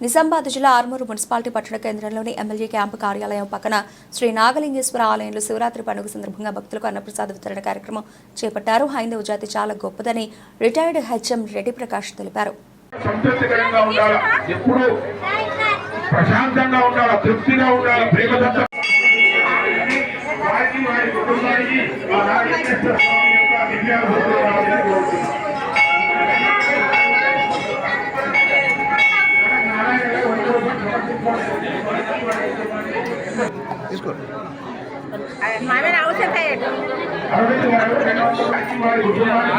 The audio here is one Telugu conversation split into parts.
నిజామాబాద్ జిల్లా ఆర్మూరు మున్సిపాలిటీ పట్టణ కేంద్రంలోని ఎమ్మెల్యే క్యాంపు కార్యాలయం పక్కన శ్రీ నాగలింగేశ్వర ఆలయంలో శివరాత్రి పండుగ సందర్భంగా భక్తులకు అన్నప్రసాద వితరణ కార్యక్రమం చేపట్టారు. హైందవ జాతి చాలా గొప్పదని రిటైర్డ్ హెచ్ఎం రెడ్డి ప్రకాష్ తెలిపారు. ప్రశాంతంగా ఉండాలి? తృప్తిగా ఉండాలి? వారికి వారి కుటుంబానికి ఆ నాగేశ్వర స్వామి యొక్క మామే అవసరం లేదు అరవింద్ గారు రెండు వందల వారికి వారి కుటుంబానికి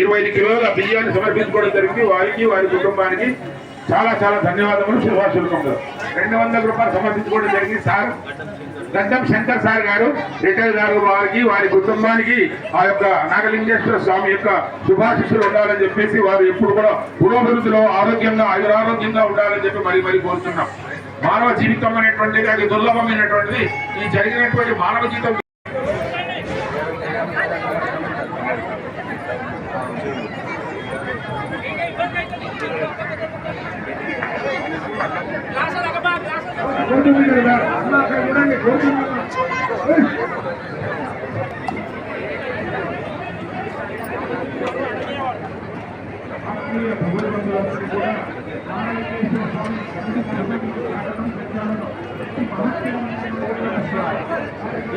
ఇరవై ఐదు కిలోల బియ్యాన్ని సమర్పించుకోవడం జరిగింది. వారికి వారి కుటుంబానికి చాలా చాలా ధన్యవాదములు శుభాశుల్కంలో రెండు వందల రూపాయలు సమర్పించుకోవడం జరిగింది సార్. గద్దం శంకర్ సార్ గారు రిటైర్ గారు వారికి వారి కుటుంబానికి ఆ యొక్క నాగలింగేశ్వర స్వామి యొక్క శుభాశిస్సులు ఉండాలని చెప్పేసి వారు ఎప్పుడు కూడా పురోభివృద్ధిలో ఆరోగ్యంగా ఆయురారోగ్యంగా ఉండాలని చెప్పి మరి మరి కోరుతున్నాం. మానవ జీవితం అనేటువంటిది అది దుర్లభమైనటువంటిది. ఈ జరిగినటువంటి మానవ జీవితం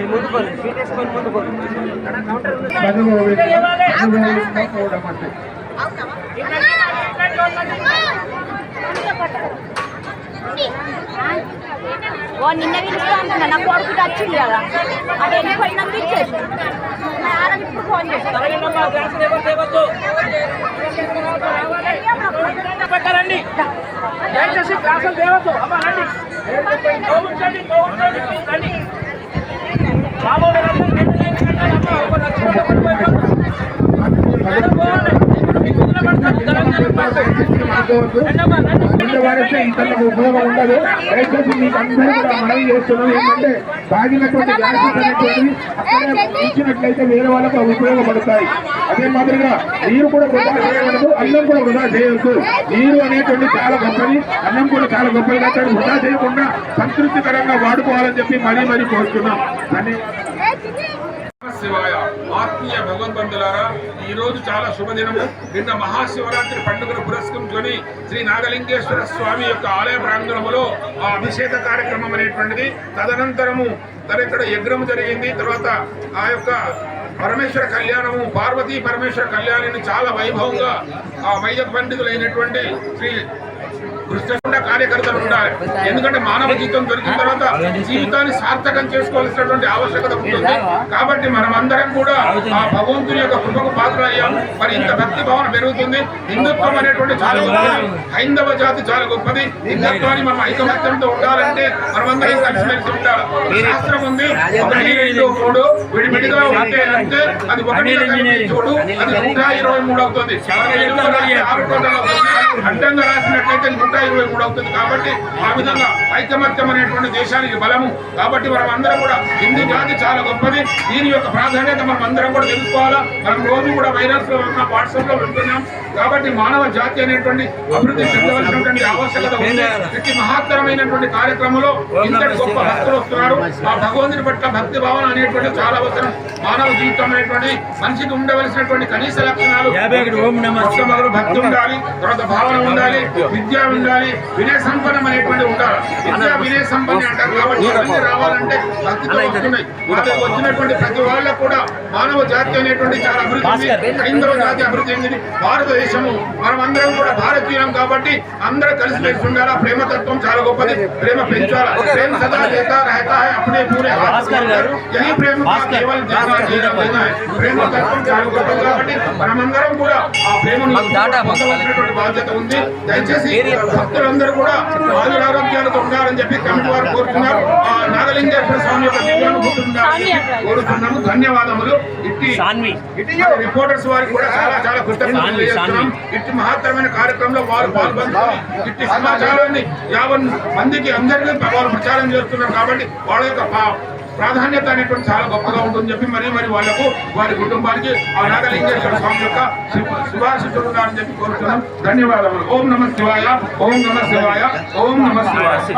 ముందు పోలే సీట్ వేసుకొని ముందు పోలే ఓ నిన్న పిలుస్తా అంటున్నా నా కొడుకు వచ్చింది కదా. అది వెళ్ళిపోయినాక ఇచ్చేసి ఆడని ఇప్పుడు ఫోన్ చేస్తాను దయచేసి క్లాసులు దేవద్దు అమ్మ రండి. బాబు రండి. వారిస్తే ఉపయోగం ఉండదు దయచేసి మీకు అందరూ కూడా మనవి చేస్తున్నాం ఏంటంటే తాగినటువంటి అనేటువంటివి అక్కడే ఇచ్చినట్లయితే వేరే వాళ్ళకు ఉపయోగపడతాయి అదే మాదిరిగా నీరు కూడా వృధా చేయకూడదు అన్నం కూడా వృధా చేయొద్దు నీరు అనేటువంటి చాలా గొప్పది అన్నం కూడా చాలా గొప్పది కాబట్టి వృధా చేయకుండా సంతృప్తికరంగా వాడుకోవాలని చెప్పి మరీ మరీ కోరుతున్నాం ధన్యవాదాలు శివాయ ఆత్మీయ భగవద్బంధులారా ఈ రోజు చాలా శుభదినము. నిన్న మహాశివరాత్రి పండుగను పురస్కరించుకొని శ్రీ నాగలింగేశ్వర స్వామి యొక్క ఆలయ ప్రాంగణంలో ఆ అభిషేక కార్యక్రమం అనేటువంటిది. తదనంతరము తన ఇక్కడ యజ్ఞము జరిగింది. తర్వాత ఆ యొక్క పరమేశ్వర కళ్యాణము పార్వతీ పరమేశ్వర కళ్యాణాన్ని చాలా వైభవంగా ఆ వైద్య పండితులైనటువంటి శ్రీ కృష్ణకుండ కార్యకర్తలు ఉండాలి. ఎందుకంటే మానవ జీవితం దొరికిన తర్వాత జీవితాన్ని సార్థకం చేసుకోవాల్సినటువంటి ఆవశ్యకత ఉంటుంది. కాబట్టి మనం అందరం కూడా ఆ భగవంతుని యొక్క కృపకు పాత్ర అయ్యాము మరి ఇంత భక్తి భావన పెరుగుతుంది. హిందుత్వం అనేటువంటి చాలా గొప్పది. హైందవ జాతి చాలా గొప్పది. హిందుత్వాన్ని మనం ఐకమత్యంతో ఉండాలంటే మనమందరం కలిసిమెలిసి ఉండాలి. శాస్త్రం ఉంది. ఒకటి రెండు మూడు విడివిడిగా ఉంటే అంటే అది ఒకటి చూడు అది నూట ఇరవై మూడు అవుతుంది. అడ్డంగా రాసినట్లయితే నూట ఇరవై మూడు అవుతుంది. కాబట్టి ఆ విధంగా ఐకమత్యం అనేటువంటి దేశానికి బలము. కాబట్టి మనం అందరం కూడా హిందూ జాతి చాలా గొప్పది. దీని యొక్క ప్రాధాన్యత మనం అందరం కూడా తెలుసుకోవాలా? మనం రోజు కూడా వైరస్లో ఉన్న వాట్సాప్లో వింటున్నాం కాబట్టి మానవ జాతి అనేటువంటి అభివృద్ధి చెందవలసినటువంటి ఆవశ్యకత ఉంది. ప్రతి మహత్తరమైనటువంటి కార్యక్రమంలో ఇంతటి గొప్ప భక్తులు వస్తున్నారు. ఆ భగవంతుని పట్ల భక్తి భావన అనేటువంటి చాలా అవసరం. మానవ జీవితం అనేటువంటి మనిషికి ఉండవలసినటువంటి కనీస లక్షణాలు. భక్తి ఉండాలి. తర్వాత భావన ఉండాలి. విద్య ఉండాలి ఉండాలి. వినయ సంపన్నం అనేటువంటి ఉండాలి ఇంత వినయ సంపన్న అంటారు. కాబట్టి రావాలంటే భక్తితో వాళ్ళకి వచ్చినటువంటి ప్రతి వాళ్ళ కూడా మానవ జాతి అనేటువంటి చాలా అభివృద్ధి హైందవ జాతి అభివృద్ధి చెందింది భారతదేశము. మనం అందరం కూడా భారతీయులం కాబట్టి అందరూ కలిసి కలిసి ఉండాలా? ప్రేమతత్వం చాలా గొప్పది. ప్రేమ పెంచాలి? ప్రేమ సదా రహతా అప్పుడే పూరే ప్రేమ కేవలం ప్రేమ చాలా గొప్పది కాబట్టి మనమందరం కూడా ఆ ప్రేమ బాధ్యత ఉంది. దయచేసి భక్తులందరూ కూడా ఆయుర ఆరోగ్యాలతో ఉండాలని చెప్పి కమిటీ వారు కోరుతున్నారు. ఆ నాగలింగేశ్వర స్వామి యొక్క దివ్యానుభూతి ఉండాలని చెప్పి కోరుతున్నాము. ధన్యవాదములు. ఇట్టి ఇట్టి రిపోర్టర్స్ వారికి కూడా చాలా చాలా కృతజ్ఞతలు ఇట్టి మహత్తరమైన కార్యక్రమంలో వారు పాల్గొంటున్నారు ఇట్టి సమాచారాన్ని యావన్ మందికి అందరికీ వారు ప్రచారం చేస్తున్నారు కాబట్టి వాళ్ళ యొక్క ప్రాధాన్యత అనేటువంటి చాలా గొప్పగా ఉంటుందని చెప్పి మరీ మరి వాళ్ళకు వారి కుటుంబానికి ఆ నాగలింగేశ్వర స్వామి యొక్క శుభ- శుభాశిస్సులు చెప్పి కోరుతున్నాం. ధన్యవాదములు. ఓం నమ శివాయ ఓం నమ శివాయ ఓం నమ శివాయ.